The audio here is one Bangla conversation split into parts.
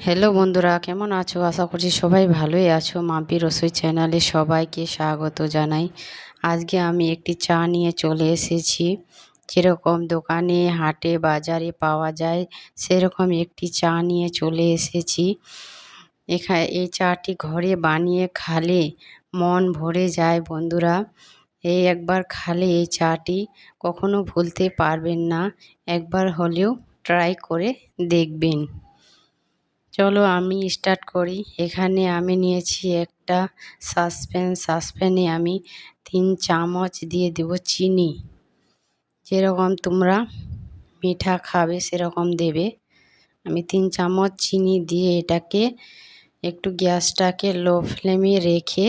হ্যালো বন্ধুরা, কেমন আছো? আশা করছি সবাই ভালোই আছো। মাম্পি রসোই চ্যানেলে সবাইকে স্বাগত জানাই। আজকে আমি একটি চা নিয়ে চলে এসেছি। যেরকম দোকানে, হাটে, বাজারে পাওয়া যায়, সেরকম একটি চা নিয়ে চলে এসেছি। এখানে এই চাটি ঘরে বানিয়ে খালে মন ভরে যায় বন্ধুরা। এই একবার খালে এই চাটি, কখনো ভুলতে পারবেন না। একবার হলেও ট্রাই করে দেখবেন। চলো আমি স্টার্ট করি। এখানে আমি নিয়েছি একটা সাসপ্যান সাসপ্যানে আমি তিন চামচ দিয়ে দেব চিনি। যেরকম তোমরা মিঠা খাবে সেরকম দেবে। আমি তিন চামচ চিনি দিয়ে এটাকে একটু গ্যাসটাকে লো ফ্লেমে রেখে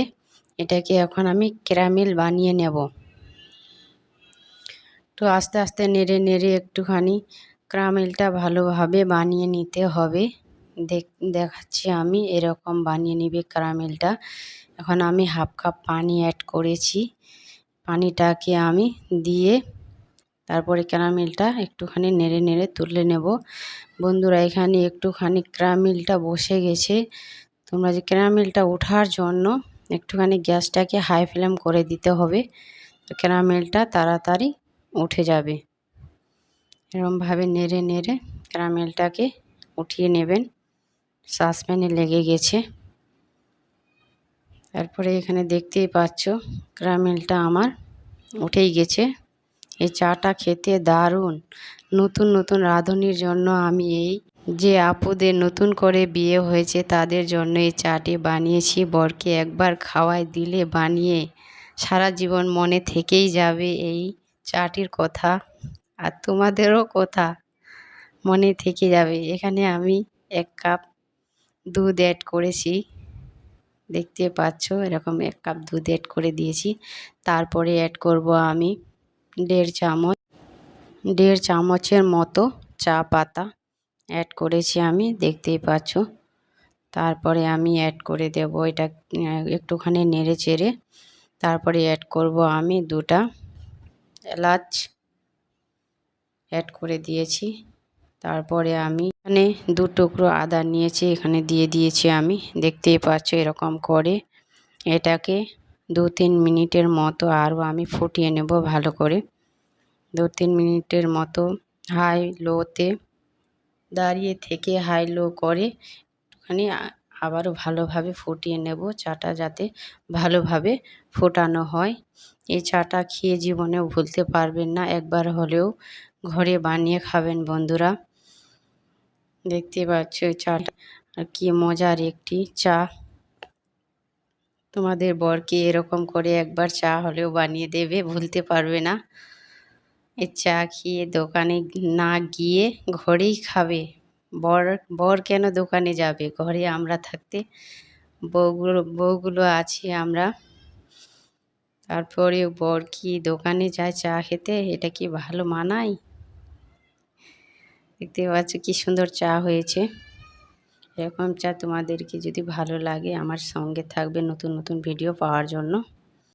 এটাকে এখন আমি ক্যারামেল বানিয়ে নেব। তো আস্তে আস্তে নেড়ে নেড়ে একটুখানি ক্যারামেলটা ভালোভাবে বানিয়ে নিতে হবে। দেখাচ্ছি আমি, এরকম বানিয়ে নিবে ক্যারামেলটা। এখন আমি হাফ কাপ পানি অ্যাড করেছি। পানিটাকে আমি দিয়ে তারপরে ক্যারামেলটা একটুখানি নেড়ে নেড়ে তুলে নেব। বন্ধুরা, এখানে একটুখানি ক্যারামেলটা বসে গেছে। তোমরা যে ক্যারামেলটা ওঠার জন্য একটুখানি গ্যাসটাকে হাই ফ্লেম করে দিতে হবে, তো ক্যারামেলটা তাড়াতাড়ি উঠে যাবে। এরকমভাবে নেড়ে নেড়ে ক্যারামেলটাকে উঠিয়ে নেবেন। সাসপ্যানে লেগে গেছে। তারপরে এখানে দেখতেই পাচ্ছ, ক্যারামেলটা আমার উঠেই গেছে। এই চাটা খেতে দারুণ। নতুন নতুন রাঁধুনির জন্য আমি এই যে আপুদের নতুন করে বিয়ে হয়েছে, তাদের জন্য এই চাটি বানিয়েছি। বরকে একবার খাওয়াই দিলে বানিয়ে সারা জীবন মনে থেকেই যাবে এই চাটির কথা। আর তোমাদেরও কথা মনে থেকে যাবে। এখানে আমি এক কাপ দুধ অ্যাড করেছি। দেখতে পাচ্ছ, এরকম এক কাপ দুধ অ্যাড করে দিয়েছি। তারপরে অ্যাড করব আমি দেড় চামচ, দেড় চামচের মতো চা পাতা অ্যাড করেছি আমি, দেখতেই পাচ্ছ। তারপরে আমি অ্যাড করে দেব এটা একটুখানি নেড়ে চেড়ে। তারপরে অ্যাড করব আমি দুটা এলাচ অ্যাড করে দিয়েছি। তারপরে আমি এখানে দু টুকরো আদা নিয়েছি, এখানে দিয়ে দিয়েছি আমি। দেখতেই পাচ্ছ এরকম করে এটাকে দু তিন মিনিটের মতো আরও আমি ফুটিয়ে নেব ভালো করে। দু তিন মিনিটের মতো হাই লোতে দাঁড়িয়ে থেকে হাই লো করে একটুখানি আবারও ভালোভাবে ফুটিয়ে নেব চাটা যাতে ভালোভাবে ফোটানো হয়। এই চাটা খেয়ে জীবনেও ভুলতে পারবেন না, একবার হলেও ঘরে বানিয়ে খাবেন বন্ধুরা। দেখতে পাচ্ছ ওই চাটা। আর কি মজার একটি চা। তোমাদের বরকে এরকম করে একবার চা হলেও বানিয়ে দেবে ভুলতে পারবে না। এই চা খেয়ে দোকানে না গিয়ে ঘরেই খাবে। বর বর কেন দোকানে যাবে? ঘরে আমরা থাকতে বউগুলো বউগুলো আছি আমরা। তারপরে বর কি দোকানে যায় চা খেতে? এটা কি ভালো মানায়? দেখতে পাচ্ছ কি সুন্দর চা হয়েছে। এরকম চা তোমাদেরকে যদি ভালো লাগে আমার সঙ্গে থাকবে নতুন নতুন ভিডিও পাওয়ার জন্য।